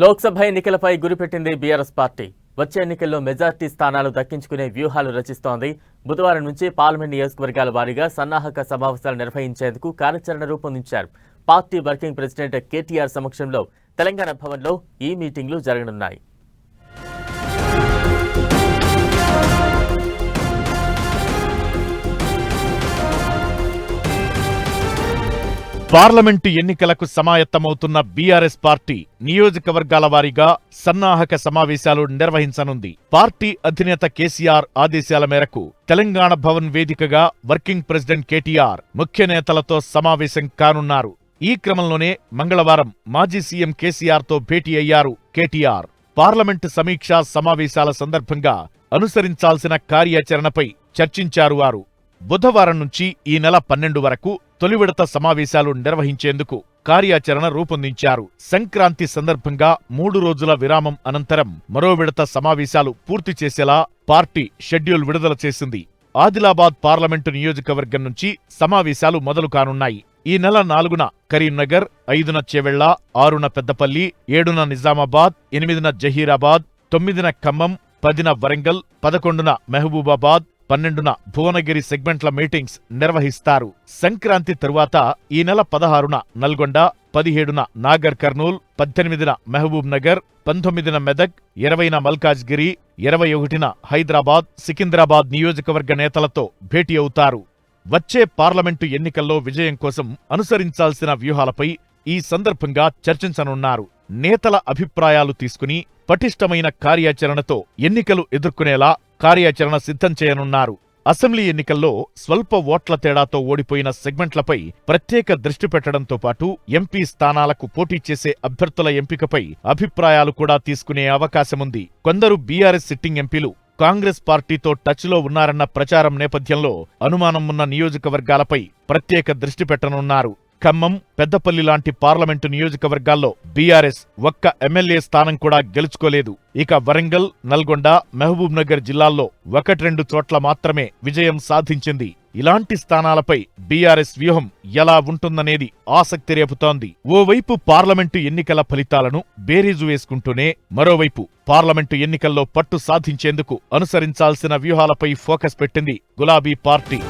లోక్సభ ఎన్నికలపై గురిపెట్టింది BRS party. వచ్చే ఎన్నికల్లో మెజార్టీ స్థానాలు దక్కించుకునే వ్యూహాలు రచిస్తోంది. బుధవారం నుంచి పార్లమెంట్ నియోజకవర్గాల వారీగా సన్నాహక సమావేశాలు నిర్వహించేందుకు కార్యాచరణ రూపొందించారు. పార్టీ వర్కింగ్ ప్రెసిడెంట్ కేటీఆర్ సమక్షంలో తెలంగాణ భవన్లో ఈ మీటింగ్లు జరగనున్నాయి. పార్లమెంటు ఎన్నికలకు సమాయత్తమవుతున్న బీఆర్ఎస్ పార్టీ నియోజకవర్గాల వారీగా సన్నాహక సమావేశాలు నిర్వహించనుంది. పార్టీ అధినేత కేసీఆర్ ఆదేశాల మేరకు తెలంగాణ భవన్ వేదికగా వర్కింగ్ ప్రెసిడెంట్ కేటీఆర్ ముఖ్య నేతలతో సమావేశం కానున్నారు. ఈ క్రమంలోనే మంగళవారం మాజీ సీఎం కేసీఆర్తో భేటీ అయ్యారు కేటీఆర్. పార్లమెంటు సమీక్షా సమావేశాల సందర్భంగా అనుసరించాల్సిన కార్యాచరణపై చర్చించారు వారు. బుధవారం నుంచి ఈ నెల పన్నెండు వరకు తొలి విడత సమావేశాలు నిర్వహించేందుకు కార్యాచరణ రూపొందించారు. సంక్రాంతి సందర్భంగా మూడు రోజుల విరామం అనంతరం మరో విడత సమావేశాలు పూర్తి చేసేలా పార్టీ షెడ్యూల్ విడుదల చేసింది. ఆదిలాబాద్ పార్లమెంటు నియోజకవర్గం నుంచి సమావేశాలు మొదలు కానున్నాయి. ఈ నెల నాలుగున కరీంనగర్ ఐదున చెవెళ్ళ ఆరున పెద్దపల్లి ఏడున నిజామాబాద్ ఎనిమిదిన జహీరాబాద్ తొమ్మిదిన ఖమ్మం పదిన వరంగల్ పదకొండున మహబూబాబాద్ పన్నెండున భువనగిరి సెగ్మెంట్ల మీటింగ్స్ నిర్వహిస్తారు. సంక్రాంతి తరువాత ఈ నెల పదహారున నల్గొండ పదిహేడున నాగర్ కర్నూల్ పద్దెనిమిదిన మహబూబ్ నగర్ పంతొమ్మిదిన మెదక్ ఇరవైన మల్కాజ్గిరి ఇరవై ఒకటిన హైదరాబాద్ సికింద్రాబాద్ నియోజకవర్గ నేతలతో భేటీ అవుతారు. వచ్చే పార్లమెంటు ఎన్నికల్లో విజయం కోసం అనుసరించాల్సిన వ్యూహాలపై ఈ సందర్భంగా చర్చించనున్నారు. నేతల అభిప్రాయాలు తీసుకుని పటిష్టమైన కార్యాచరణతో ఎన్నికలు ఎదుర్కొనేలా కార్యాచరణ సిద్ధం చేయనున్నారు. అసెంబ్లీ ఎన్నికల్లో స్వల్ప ఓట్ల తేడాతో ఓడిపోయిన సెగ్మెంట్లపై ప్రత్యేక దృష్టి పెట్టడంతో పాటు ఎంపీ స్థానాలకు పోటీ చేసే అభ్యర్థుల ఎంపికపై అభిప్రాయాలు కూడా తీసుకునే అవకాశముంది. కొందరు బీఆర్ఎస్ సిట్టింగ్ ఎంపీలు కాంగ్రెస్ పార్టీతో టచ్లో ఉన్నారన్న ప్రచారం నేపథ్యంలో అనుమానం ఉన్న నియోజకవర్గాలపై ప్రత్యేక దృష్టి పెట్టనున్నారు. ఖమ్మం పెద్దపల్లి లాంటి పార్లమెంటు నియోజకవర్గాల్లో బీఆర్ఎస్ ఒక్క ఎమ్మెల్యే స్థానం కూడా గెలుచుకోలేదు. ఇక వరంగల్ నల్గొండ మహబూబ్ నగర్ జిల్లాల్లో ఒకట్రెండు చోట్ల మాత్రమే విజయం సాధించింది. ఇలాంటి స్థానాలపై బీఆర్ఎస్ వ్యూహం ఎలా ఉంటుందనేది ఆసక్తి రేపుతోంది. ఓవైపు పార్లమెంటు ఎన్నికల ఫలితాలను బేరీజు వేసుకుంటూనే మరోవైపు పార్లమెంటు ఎన్నికల్లో పట్టు సాధించేందుకు అనుసరించాల్సిన వ్యూహాలపై ఫోకస్ పెట్టింది గులాబీ పార్టీ.